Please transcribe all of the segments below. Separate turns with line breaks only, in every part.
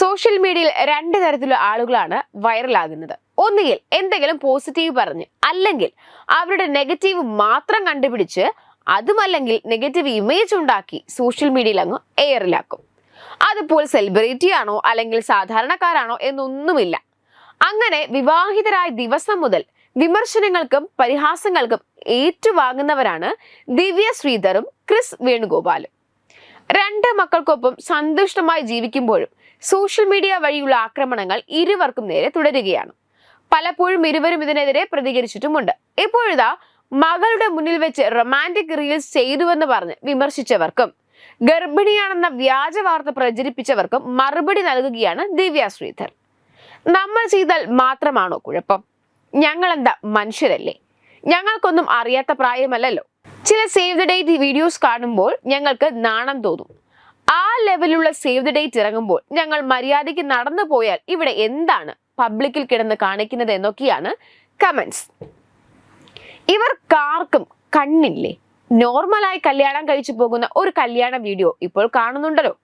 Social മീഡിയയിൽ രണ്ട് തരത്തിലുള്ള ആളുകളാണ് വൈറലാകുന്നത്. ഒന്നുകിൽ എന്തെങ്കിലും പോസിറ്റീവ് പറഞ്ഞ് അല്ലെങ്കിൽ അവരുടെ നെഗറ്റീവ് മാത്രം കണ്ടുപിടിച്ച് അതുമല്ലെങ്കിൽ നെഗറ്റീവ് ഇമേജ് ഉണ്ടാക്കി സോഷ്യൽ മീഡിയയിൽ അങ്ങ് എയറിലാക്കും. അതിപ്പോൾ സെലിബ്രിറ്റി ആണോ അല്ലെങ്കിൽ സാധാരണക്കാരാണോ എന്നൊന്നുമില്ല. അങ്ങനെ വിവാഹിതരായ ദിവസം മുതൽ വിമർശനങ്ങൾക്കും പരിഹാസങ്ങൾക്കും ഏറ്റുവാങ്ങുന്നവരാണ് ദിവ്യ ശ്രീധറും ക്രിസ് വേണുഗോപാലും. രണ്ട് മക്കൾക്കൊപ്പം സന്തുഷ്ടമായി ജീവിക്കുമ്പോഴും സോഷ്യൽ മീഡിയ വഴിയുള്ള ആക്രമണങ്ങൾ ഇരുവർക്കും നേരെ തുടരുകയാണ്. പലപ്പോഴും ഇരുവരും ഇതിനെതിരെ പ്രതികരിച്ചിട്ടുമുണ്ട്. ഇപ്പോഴിതാ മകളുടെ മുന്നിൽ വെച്ച് റൊമാന്റിക് റീൽസ് ചെയ്തുവെന്ന് പറഞ്ഞ് വിമർശിച്ചവർക്കും ഗർഭിണിയാണെന്ന വ്യാജ വാർത്ത പ്രചരിപ്പിച്ചവർക്കും മറുപടി നൽകുകയാണ് ദിവ്യ ശ്രീധർ. നമ്മൾ ചെയ്താൽ മാത്രമാണോ കുഴപ്പം? ഞങ്ങളെന്താ മനുഷ്യരല്ലേ? ഞങ്ങൾക്കൊന്നും അറിയാത്ത പ്രായമല്ലല്ലോ. ചില സേവ് ദ ഡേറ്റ് വീഡിയോസ് കാണുമ്പോൾ ഞങ്ങൾക്ക് നാണം തോന്നും. ആ ലെവലുള്ള സേവ് ദ ഡേറ്റ് ഇറങ്ങുമ്പോൾ ഞങ്ങൾ മര്യാദയ്ക്ക് നടന്നു പോയാൽ ഇവിടെ എന്താണ് പബ്ലിക്കിൽ കിടന്ന് കാണിക്കുന്നത് എന്നൊക്കെയാണ് കമന്റ്സ് ഇവർക്കാർക്കും കണ്ണില്ലേ? നോർമലായി കല്യാണം കഴിച്ചു പോകുന്ന ഒരു കല്യാണ വീഡിയോ ഇപ്പോൾ കാണുന്നുണ്ടല്ലോ.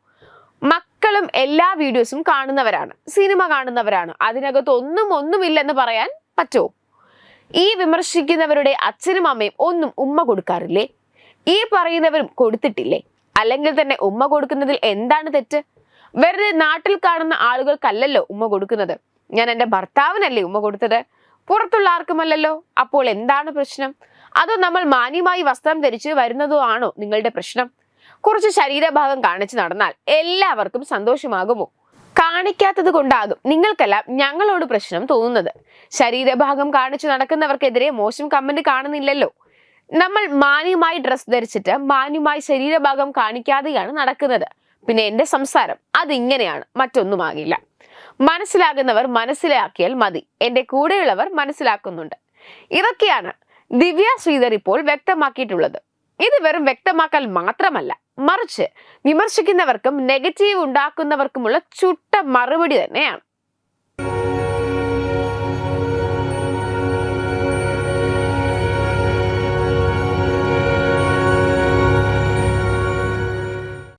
മക്കളും എല്ലാ വീഡിയോസും കാണുന്നവരാണ് സിനിമ കാണുന്നവരാണ്. അതിനകത്ത് ഒന്നും ഒന്നുമില്ലെന്ന് പറയാൻ പറ്റുമോ? ഈ വിമർശിക്കുന്നവരുടെ അച്ഛനും അമ്മയും ഒന്നും ഉമ്മ കൊടുക്കാറില്ലേ? ഈ പറയുന്നവരും കൊടുത്തിട്ടില്ലേ? അല്ലെങ്കിൽ തന്നെ ഉമ്മ കൊടുക്കുന്നതിൽ എന്താണ് തെറ്റ്? വെറുതെ നാട്ടിൽ കാണുന്ന ആളുകൾക്കല്ലല്ലോ ഉമ്മ കൊടുക്കുന്നത്. ഞാൻ എന്റെ ഭർത്താവിനല്ലേ ഉമ്മ കൊടുത്തത്? പുറത്തുള്ള ആർക്കുമല്ലല്ലോ? അപ്പോൾ എന്താണ് പ്രശ്നം? അതോ നമ്മൾ മാന്യമായി വസ്ത്രം ധരിച്ച് വരുന്നതോ ആണോ നിങ്ങളുടെ പ്രശ്നം? കുറച്ച് ശരീരഭാഗം കാണിച്ചു നടന്നാൽ എല്ലാവർക്കും സന്തോഷമാകുമോ? കാണിക്കാത്തത് കൊണ്ടാകും നിങ്ങൾക്കെല്ലാം ഞങ്ങളോട് പ്രശ്നം തോന്നുന്നത്. ശരീരഭാഗം കാണിച്ചു നടക്കുന്നവർക്കെതിരെ മോശം കമന്റ് കാണുന്നില്ലല്ലോ. നമ്മൾ മാന്യമായി ഡ്രസ് ധരിച്ചിട്ട് മാന്യമായി ശരീരഭാഗം കാണിക്കാതെയാണ് നടക്കുന്നത്. പിന്നെ എന്റെ സംസാരം അതിങ്ങനെയാണ് മറ്റൊന്നുമാകില്ല. മനസ്സിലാകുന്നവർ മനസ്സിലാക്കിയാൽ മതി. എന്റെ കൂടെയുള്ളവർ മനസ്സിലാക്കുന്നുണ്ട്. ഇതൊക്കെയാണ് ദിവ്യ ശ്രീധർ ഇപ്പോൾ വ്യക്തമാക്കിയിട്ടുള്ളത്. ഇത് വെറും വ്യക്തമാക്കൽ മാത്രമല്ല. മറിച്ച് വിമർശിക്കുന്നവർക്കും നെഗറ്റീവ് ഉണ്ടാക്കുന്നവർക്കുമുള്ള ചുട്ട മറുപടി തന്നെയാണ്.